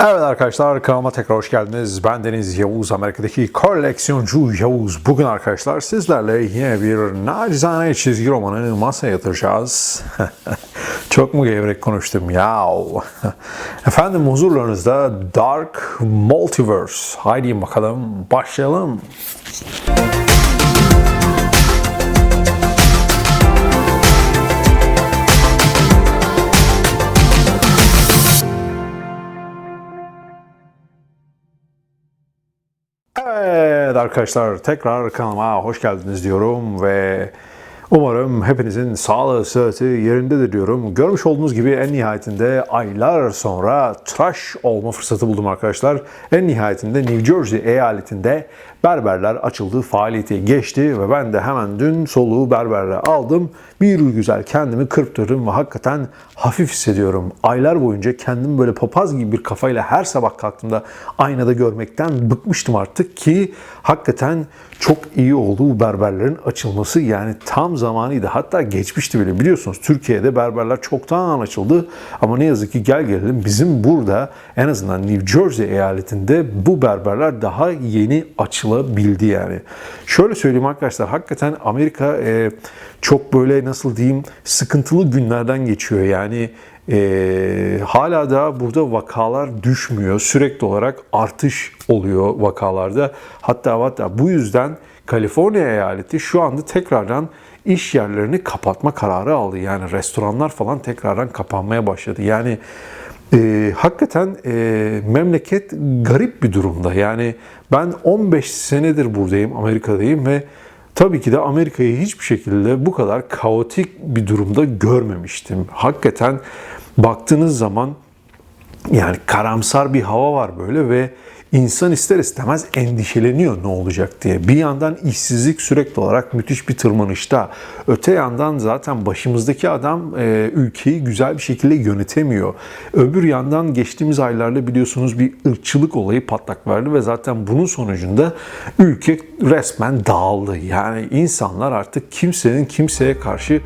Evet arkadaşlar kanalıma tekrar hoş geldiniz. Ben Deniz Yavuz, Amerika'daki koleksiyoncu Yavuz. Bugün arkadaşlar sizlerle yine bir nacizane çizgi romanı masaya yatıracağız. Çok mu gevrek konuştum ya? Efendim huzurlarınızda Dark Multiverse. Haydi bakalım başlayalım. Evet arkadaşlar tekrar kanalıma hoş geldiniz diyorum ve umarım hepinizin sağlığı, sıhhati yerindedir diyorum. Görmüş olduğunuz gibi en nihayetinde aylar sonra tıraş olma fırsatı buldum arkadaşlar. En nihayetinde New Jersey eyaletinde berberler açıldı, faaliyete geçti ve ben de hemen dün soluğu berberle aldım. Bir güzel kendimi kırptırdım ve hakikaten hafif hissediyorum. Aylar boyunca kendimi böyle papaz gibi bir kafayla her sabah kalktığımda aynada görmekten bıkmıştım artık ki hakikaten çok iyi oldu bu berberlerin açılması. Yani tam zamanıydı. Hatta geçmişti bile biliyorsunuz. Türkiye'de berberler çoktan açıldı. Ama ne yazık ki gel gelelim bizim burada en azından New Jersey eyaletinde bu berberler daha yeni açılabildi yani. Şöyle söyleyeyim arkadaşlar hakikaten Amerika e, çok böyle nasıl diyeyim sıkıntılı günlerden geçiyor. Yani e, hala da burada vakalar düşmüyor. Sürekli olarak artış oluyor vakalarda. Hatta hatta bu yüzden Kaliforniya eyaleti şu anda tekrardan iş yerlerini kapatma kararı aldı. Yani restoranlar falan tekrardan kapanmaya başladı. Yani e, hakikaten e, memleket garip bir durumda. Yani ben 15 senedir buradayım, Amerika'dayım ve Tabii ki de Amerika'yı hiçbir şekilde bu kadar kaotik bir durumda görmemiştim. Hakikaten baktığınız zaman yani karamsar bir hava var böyle ve insan ister istemez endişeleniyor ne olacak diye. Bir yandan işsizlik sürekli olarak müthiş bir tırmanışta. Öte yandan zaten başımızdaki adam e, ülkeyi güzel bir şekilde yönetemiyor. Öbür yandan geçtiğimiz aylarda biliyorsunuz bir ırkçılık olayı patlak verdi ve zaten bunun sonucunda ülke resmen dağıldı. Yani insanlar artık kimsenin kimseye karşı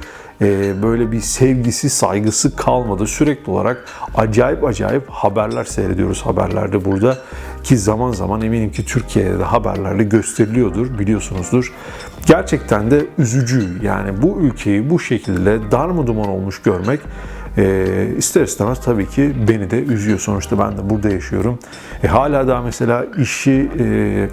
böyle bir sevgisi, saygısı kalmadı. Sürekli olarak acayip acayip haberler seyrediyoruz haberlerde burada. Ki zaman zaman eminim ki Türkiye'de de haberlerde gösteriliyordur, biliyorsunuzdur. Gerçekten de üzücü. Yani bu ülkeyi bu şekilde darmaduman olmuş görmek e, ister istemez tabii ki beni de üzüyor. Sonuçta ben de burada yaşıyorum. E, hala daha mesela işi e,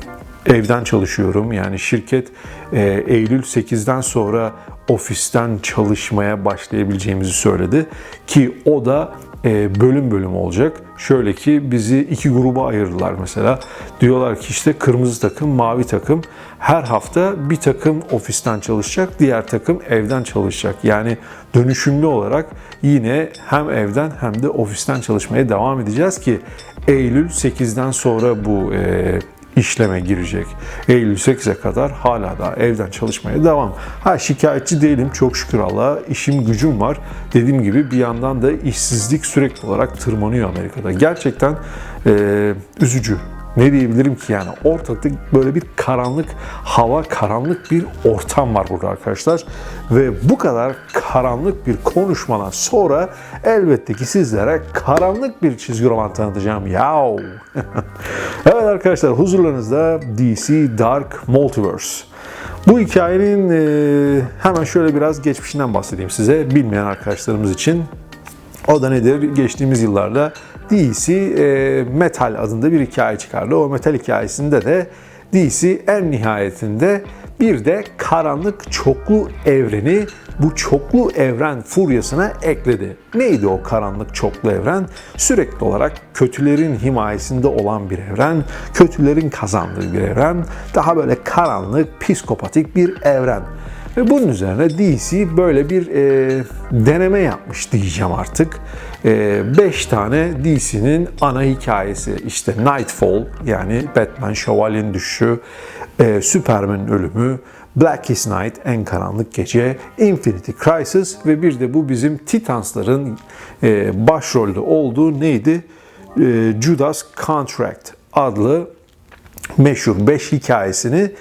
evden çalışıyorum. Yani şirket e, Eylül 8'den sonra ofisten çalışmaya başlayabileceğimizi söyledi. Ki o da e, bölüm bölüm olacak. Şöyle ki bizi iki gruba ayırdılar mesela. Diyorlar ki işte kırmızı takım, mavi takım. Her hafta bir takım ofisten çalışacak, diğer takım evden çalışacak. Yani dönüşümlü olarak yine hem evden hem de ofisten çalışmaya devam edeceğiz ki Eylül 8'den sonra bu e, işleme girecek. Eylül 8'e kadar hala da evden çalışmaya devam. Ha şikayetçi değilim çok şükür Allah'a. işim gücüm var. Dediğim gibi bir yandan da işsizlik sürekli olarak tırmanıyor Amerika'da. Gerçekten e, üzücü. Ne diyebilirim ki yani ortalıkta böyle bir karanlık hava, karanlık bir ortam var burada arkadaşlar. Ve bu kadar karanlık bir konuşmadan sonra elbette ki sizlere karanlık bir çizgi roman tanıtacağım. Yav. evet arkadaşlar huzurlarınızda DC Dark Multiverse. Bu hikayenin e, hemen şöyle biraz geçmişinden bahsedeyim size bilmeyen arkadaşlarımız için. O da nedir? Geçtiğimiz yıllarda DC e, Metal adında bir hikaye çıkardı. O Metal hikayesinde de DC en nihayetinde bir de karanlık çoklu evreni bu çoklu evren furyasına ekledi. Neydi o karanlık çoklu evren? Sürekli olarak kötülerin himayesinde olan bir evren, kötülerin kazandığı bir evren, daha böyle karanlık, psikopatik bir evren. Ve bunun üzerine DC böyle bir e, deneme yapmış diyeceğim artık. 5 e, tane DC'nin ana hikayesi. İşte Nightfall yani Batman Şövalyenin düşüşü, e, Superman'in ölümü, Blackest Night en karanlık gece, Infinity Crisis ve bir de bu bizim Titans'ların e, başrolde olduğu neydi? E, Judas Contract adlı meşhur 5 hikayesini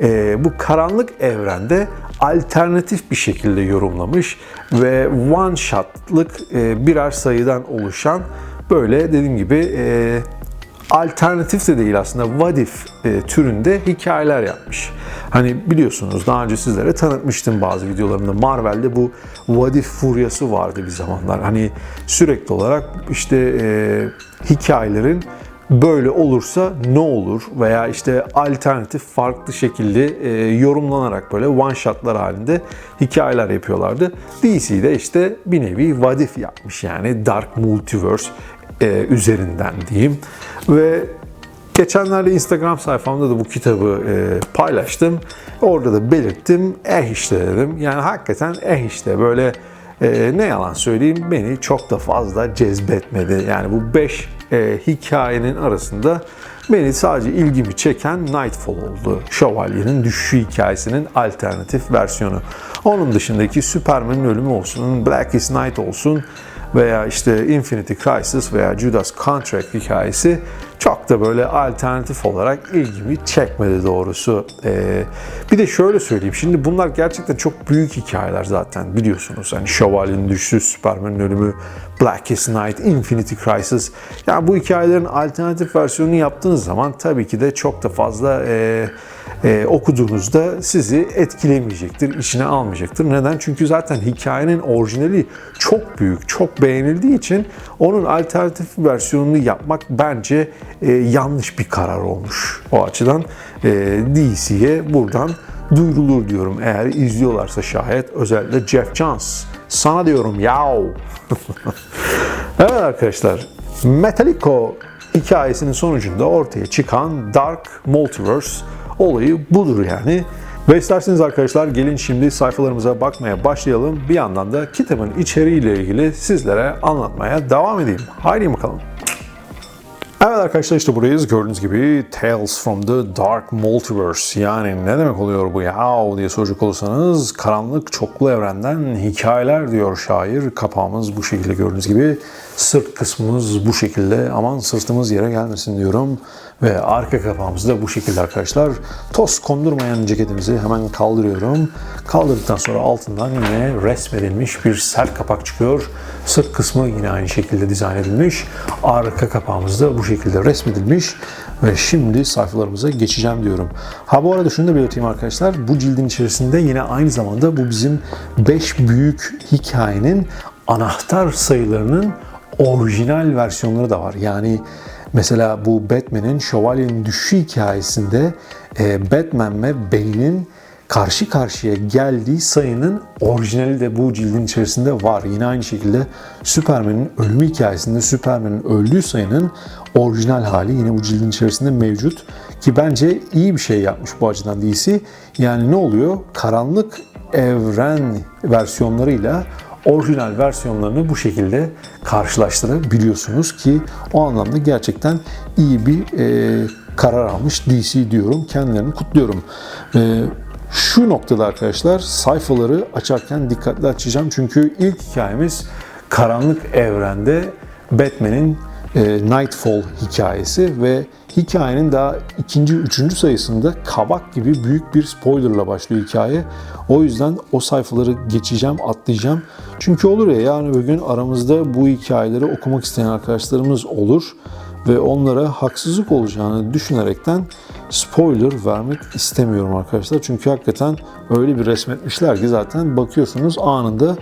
e, bu karanlık evrende alternatif bir şekilde yorumlamış ve one shot'lık e, birer sayıdan oluşan böyle dediğim gibi e, alternatif de değil aslında what if e, türünde hikayeler yapmış. Hani biliyorsunuz daha önce sizlere tanıtmıştım bazı videolarımda Marvel'de bu what if furyası vardı bir zamanlar. Hani sürekli olarak işte e, hikayelerin böyle olursa ne olur veya işte alternatif farklı şekilde e, yorumlanarak böyle one shotlar halinde hikayeler yapıyorlardı. DC'de işte bir nevi what if yapmış yani Dark Multiverse e, üzerinden diyeyim. Ve geçenlerde Instagram sayfamda da bu kitabı e, paylaştım. Orada da belirttim. Eh işte dedim. Yani hakikaten eh işte böyle e, ne yalan söyleyeyim beni çok da fazla cezbetmedi. Yani bu 5 e, hikayenin arasında beni sadece ilgimi çeken Nightfall oldu. Şövalyenin düşüşü hikayesinin alternatif versiyonu. Onun dışındaki Superman'in ölümü olsun, Blackest Night olsun, veya işte Infinity Crisis veya Judas Contract hikayesi çok da böyle alternatif olarak ilgimi çekmedi doğrusu. Ee, bir de şöyle söyleyeyim. Şimdi bunlar gerçekten çok büyük hikayeler zaten biliyorsunuz. Hani Şövalyenin düşüşü, Superman'in ölümü, Blackest Night, Infinity Crisis. Yani bu hikayelerin alternatif versiyonunu yaptığınız zaman tabii ki de çok da fazla e, e, okuduğunuzda sizi etkilemeyecektir, içine almayacaktır. Neden? Çünkü zaten hikayenin orijinali çok büyük, çok beğenildiği için onun alternatif versiyonunu yapmak bence e, yanlış bir karar olmuş. O açıdan e, DC'ye buradan duyurulur diyorum. Eğer izliyorlarsa şayet özellikle Jeff Johns. Sana diyorum yav. evet arkadaşlar Metallico hikayesinin sonucunda ortaya çıkan Dark Multiverse olayı budur yani. Ve isterseniz arkadaşlar gelin şimdi sayfalarımıza bakmaya başlayalım. Bir yandan da kitabın içeriğiyle ilgili sizlere anlatmaya devam edeyim. Haydi bakalım. Evet arkadaşlar işte buradayız. Gördüğünüz gibi Tales from the Dark Multiverse. Yani ne demek oluyor bu ya diye soracak olursanız karanlık çoklu evrenden hikayeler diyor şair. Kapağımız bu şekilde gördüğünüz gibi. Sırt kısmımız bu şekilde. Aman sırtımız yere gelmesin diyorum. Ve arka kapağımız da bu şekilde arkadaşlar. Toz kondurmayan ceketimizi hemen kaldırıyorum. Kaldırdıktan sonra altından yine resmedilmiş bir sert kapak çıkıyor. Sırt kısmı yine aynı şekilde dizayn edilmiş. Arka kapağımız da bu şekilde resmedilmiş. Ve şimdi sayfalarımıza geçeceğim diyorum. Ha bu arada şunu da belirteyim arkadaşlar. Bu cildin içerisinde yine aynı zamanda bu bizim 5 büyük hikayenin anahtar sayılarının orijinal versiyonları da var. Yani Mesela bu Batman'in şövalyenin düşüşü hikayesinde e, Batman ve Bane'in karşı karşıya geldiği sayının orijinali de bu cildin içerisinde var. Yine aynı şekilde Superman'in ölümü hikayesinde Superman'in öldüğü sayının orijinal hali yine bu cildin içerisinde mevcut. Ki bence iyi bir şey yapmış bu açıdan DC. Yani ne oluyor? Karanlık evren versiyonlarıyla orijinal versiyonlarını bu şekilde karşılaştırabiliyorsunuz ki o anlamda gerçekten iyi bir e, karar almış DC diyorum. Kendilerini kutluyorum. E, şu noktada arkadaşlar sayfaları açarken dikkatli açacağım çünkü ilk hikayemiz karanlık evrende Batman'in Nightfall hikayesi ve hikayenin daha ikinci, üçüncü sayısında kabak gibi büyük bir spoilerla başlıyor hikaye. O yüzden o sayfaları geçeceğim, atlayacağım. Çünkü olur ya yarın öbür gün aramızda bu hikayeleri okumak isteyen arkadaşlarımız olur ve onlara haksızlık olacağını düşünerekten spoiler vermek istemiyorum arkadaşlar. Çünkü hakikaten öyle bir resmetmişler ki zaten bakıyorsunuz anında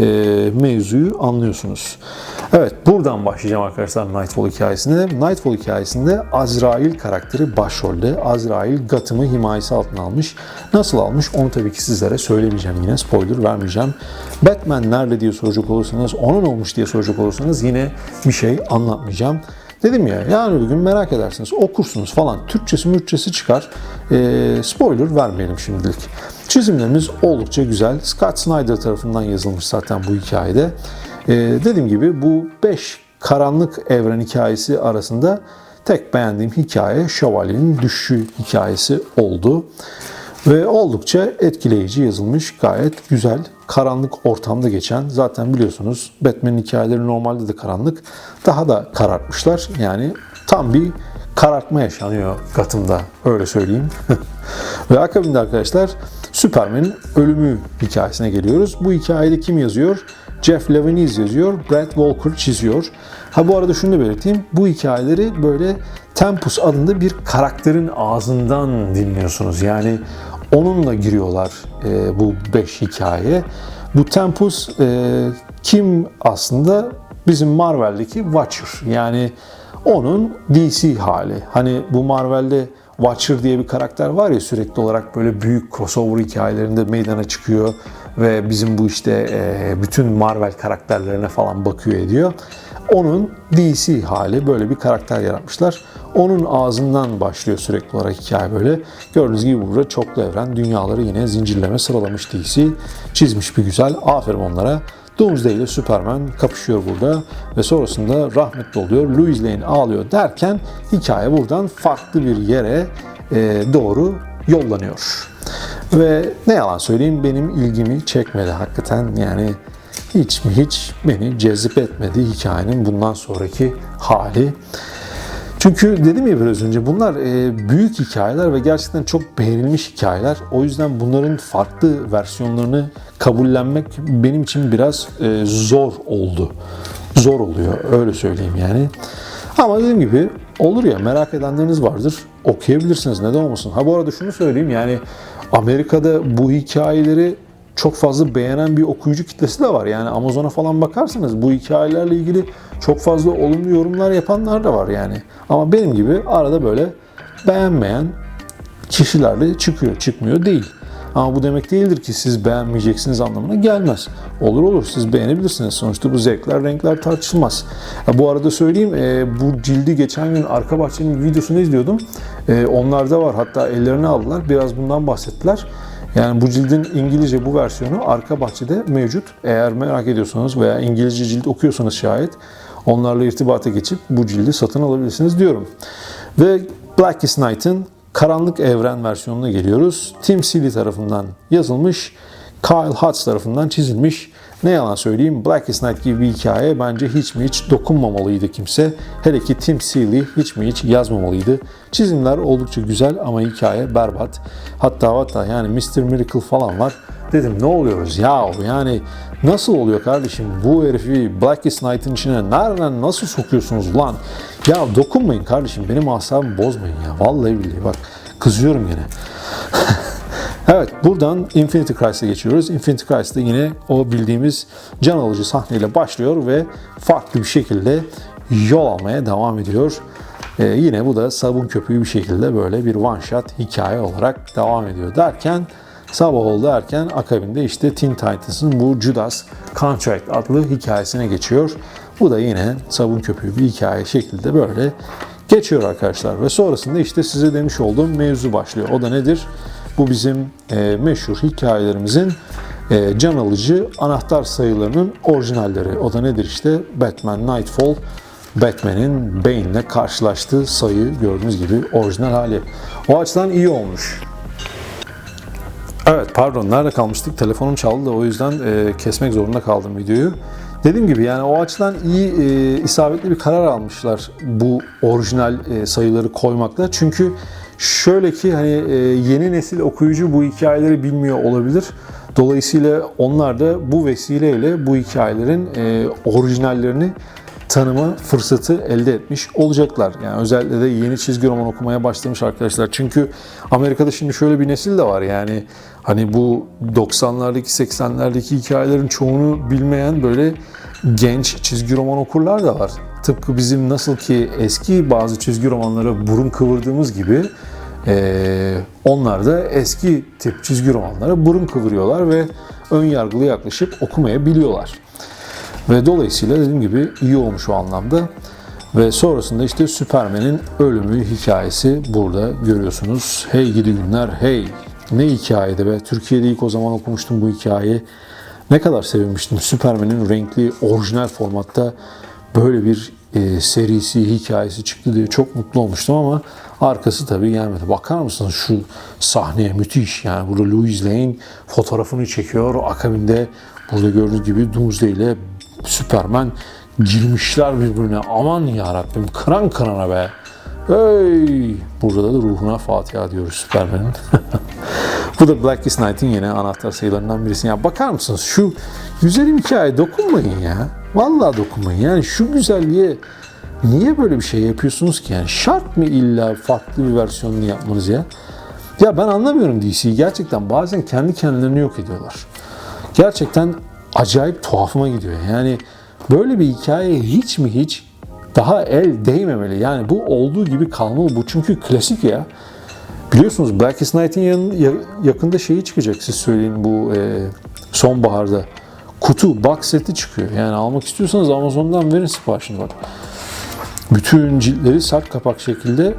e, mevzuyu anlıyorsunuz. Evet buradan başlayacağım arkadaşlar Nightfall hikayesine. Nightfall hikayesinde Azrail karakteri başrolde. Azrail Gotham'ı himayesi altına almış. Nasıl almış onu tabii ki sizlere söylemeyeceğim yine spoiler vermeyeceğim. Batman nerede diye soracak olursanız, onun olmuş diye soracak olursanız yine bir şey anlatmayacağım. Dedim ya yarın bir gün merak edersiniz okursunuz falan Türkçesi mürtçesi çıkar. E, spoiler vermeyelim şimdilik. Çizimlerimiz oldukça güzel. Scott Snyder tarafından yazılmış zaten bu hikayede. E, dediğim gibi bu 5 karanlık evren hikayesi arasında tek beğendiğim hikaye Şövalyenin düşüşü hikayesi oldu. Ve oldukça etkileyici yazılmış, gayet güzel, karanlık ortamda geçen. Zaten biliyorsunuz Batman'in hikayeleri normalde de karanlık. Daha da karartmışlar. Yani tam bir karartma yaşanıyor Gotham'da öyle söyleyeyim. Ve akabinde arkadaşlar Superman'in ölümü hikayesine geliyoruz. Bu hikayede kim yazıyor? Jeff Lemire yazıyor, Brad Walker çiziyor. Ha bu arada şunu da belirteyim. Bu hikayeleri böyle Tempus adında bir karakterin ağzından dinliyorsunuz. Yani onunla giriyorlar e, bu 5 hikaye. Bu Tempus e, kim aslında? Bizim Marvel'deki Watcher. Yani onun DC hali. Hani bu Marvel'de Watcher diye bir karakter var ya sürekli olarak böyle büyük crossover hikayelerinde meydana çıkıyor ve bizim bu işte e, bütün Marvel karakterlerine falan bakıyor ediyor. Onun DC hali böyle bir karakter yaratmışlar. Onun ağzından başlıyor sürekli olarak hikaye böyle. Gördüğünüz gibi burada çoklu evren dünyaları yine zincirleme sıralamış DC. Çizmiş bir güzel. Aferin onlara. Doomsday ile Superman kapışıyor burada ve sonrasında rahmetli oluyor. Louis Lane ağlıyor derken hikaye buradan farklı bir yere e, doğru yollanıyor. Ve ne yalan söyleyeyim benim ilgimi çekmedi hakikaten yani hiç mi hiç beni cezip etmedi hikayenin bundan sonraki hali. Çünkü dedim ya biraz önce bunlar e, büyük hikayeler ve gerçekten çok beğenilmiş hikayeler. O yüzden bunların farklı versiyonlarını kabullenmek benim için biraz e, zor oldu. Zor oluyor öyle söyleyeyim yani. Ama dediğim gibi olur ya merak edenleriniz vardır. Okuyabilirsiniz neden olmasın. Ha bu arada şunu söyleyeyim yani Amerika'da bu hikayeleri çok fazla beğenen bir okuyucu kitlesi de var. Yani Amazon'a falan bakarsanız bu hikayelerle ilgili çok fazla olumlu yorumlar yapanlar da var yani. Ama benim gibi arada böyle beğenmeyen kişilerle çıkıyor, çıkmıyor değil. Ama bu demek değildir ki siz beğenmeyeceksiniz anlamına gelmez. Olur olur siz beğenebilirsiniz. Sonuçta bu zevkler, renkler tartışılmaz. Ya bu arada söyleyeyim e, bu cildi geçen gün arka bahçenin videosunu izliyordum. E, onlarda var hatta ellerine aldılar. Biraz bundan bahsettiler. Yani bu cildin İngilizce bu versiyonu arka bahçede mevcut. Eğer merak ediyorsanız veya İngilizce cilt okuyorsanız şayet onlarla irtibata geçip bu cildi satın alabilirsiniz diyorum. Ve Blackest Night'ın Karanlık Evren versiyonuna geliyoruz. Tim Seeley tarafından yazılmış, Kyle Hutz tarafından çizilmiş. Ne yalan söyleyeyim Blackest Night gibi bir hikaye bence hiç mi hiç dokunmamalıydı kimse. Hele ki Tim Seeley hiç mi hiç yazmamalıydı. Çizimler oldukça güzel ama hikaye berbat. Hatta hatta yani Mr. Miracle falan var. Dedim ne oluyoruz ya yani nasıl oluyor kardeşim bu herifi Blackest Night'ın içine nereden nasıl sokuyorsunuz lan? Ya dokunmayın kardeşim benim asabımı bozmayın ya vallahi billahi bak kızıyorum yine. Evet buradan Infinity Crist'e geçiyoruz. Infinity Crist'te yine o bildiğimiz can alıcı sahneyle başlıyor ve farklı bir şekilde yol almaya devam ediyor. Ee, yine bu da sabun köpüğü bir şekilde böyle bir one shot hikaye olarak devam ediyor derken sabah oldu derken akabinde işte Teen Titans'ın bu Judas Contract adlı hikayesine geçiyor. Bu da yine sabun köpüğü bir hikaye şekilde böyle geçiyor arkadaşlar. Ve sonrasında işte size demiş olduğum mevzu başlıyor. O da nedir? Bu bizim e, meşhur hikayelerimizin e, can alıcı anahtar sayılarının orijinalleri. O da nedir işte? Batman Nightfall, Batman'in Bane'le karşılaştığı sayı gördüğünüz gibi orijinal hali. O açıdan iyi olmuş. Pardon nerede kalmıştık? Telefonum çaldı da o yüzden e, kesmek zorunda kaldım videoyu. Dediğim gibi yani o açıdan iyi e, isabetli bir karar almışlar bu orijinal e, sayıları koymakla. Çünkü şöyle ki hani e, yeni nesil okuyucu bu hikayeleri bilmiyor olabilir. Dolayısıyla onlar da bu vesileyle bu hikayelerin e, orijinallerini tanıma fırsatı elde etmiş olacaklar. Yani özellikle de yeni çizgi roman okumaya başlamış arkadaşlar. Çünkü Amerika'da şimdi şöyle bir nesil de var yani hani bu 90'lardaki 80'lerdeki hikayelerin çoğunu bilmeyen böyle genç çizgi roman okurlar da var. Tıpkı bizim nasıl ki eski bazı çizgi romanlara burun kıvırdığımız gibi e, onlar da eski tip çizgi romanlara burun kıvırıyorlar ve ön yargılı yaklaşıp okumaya biliyorlar. Ve dolayısıyla dediğim gibi iyi olmuş o anlamda. Ve sonrasında işte Superman'in ölümü hikayesi burada görüyorsunuz. Hey gidi günler hey ne hikayeydi be. Türkiye'de ilk o zaman okumuştum bu hikayeyi. Ne kadar sevinmiştim. Superman'in renkli orijinal formatta böyle bir e, serisi, hikayesi çıktı diye çok mutlu olmuştum ama arkası tabii gelmedi. Bakar mısınız şu sahneye müthiş. Yani burada Louis Lane fotoğrafını çekiyor. Akabinde burada gördüğünüz gibi Doomsday ile Superman girmişler birbirine. Aman ya Rabbim kıran kırana be. Hey! Burada da ruhuna Fatiha diyoruz Superman'in. Bu da Blackest Night'in yine anahtar sayılarından birisi. Ya bakar mısınız şu güzelim hikaye dokunmayın ya. Vallahi dokunmayın. Yani şu güzelliğe niye böyle bir şey yapıyorsunuz ki? Yani şart mı illa farklı bir versiyonunu yapmanız ya? Ya ben anlamıyorum DC'yi. Gerçekten bazen kendi kendilerini yok ediyorlar. Gerçekten acayip tuhafıma gidiyor. Yani böyle bir hikaye hiç mi hiç daha el değmemeli. Yani bu olduğu gibi kalmalı. Bu çünkü klasik ya. Biliyorsunuz Blackest Night'in yakında şeyi çıkacak siz söyleyin bu e, sonbaharda. Kutu, box seti çıkıyor. Yani almak istiyorsanız Amazon'dan verin siparişini bak. Bütün ciltleri sert kapak şekilde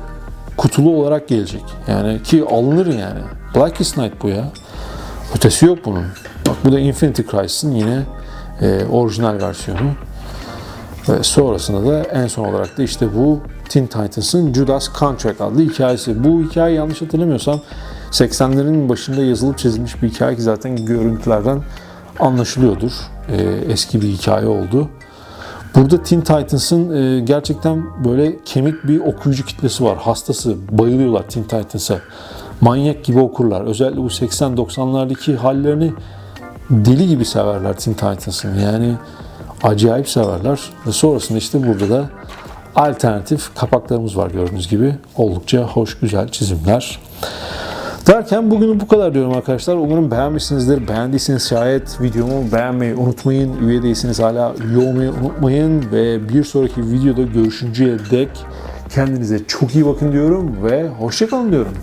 kutulu olarak gelecek. Yani ki alınır yani. Blackest Night bu ya. Ötesi yok bunun. Bu da Infinity Crisis'in yine e, orijinal versiyonu. Ve sonrasında da en son olarak da işte bu Teen Titans'ın Judas Contract adlı hikayesi. Bu hikaye yanlış hatırlamıyorsam 80'lerin başında yazılıp çizilmiş bir hikaye ki zaten görüntülerden anlaşılıyordur. Ee, eski bir hikaye oldu. Burada Teen Titans'ın e, gerçekten böyle kemik bir okuyucu kitlesi var. Hastası, bayılıyorlar Teen Titans'a. Manyak gibi okurlar. Özellikle bu 80-90'lardaki hallerini deli gibi severler Teen Titans'ın. Yani acayip severler. Ve sonrasında işte burada da alternatif kapaklarımız var gördüğünüz gibi. Oldukça hoş, güzel çizimler. Derken bugünü bu kadar diyorum arkadaşlar. Umarım beğenmişsinizdir. Beğendiyseniz şayet videomu beğenmeyi unutmayın. Üye değilseniz hala üye olmayı unutmayın. Ve bir sonraki videoda görüşünceye dek kendinize çok iyi bakın diyorum ve hoşçakalın diyorum.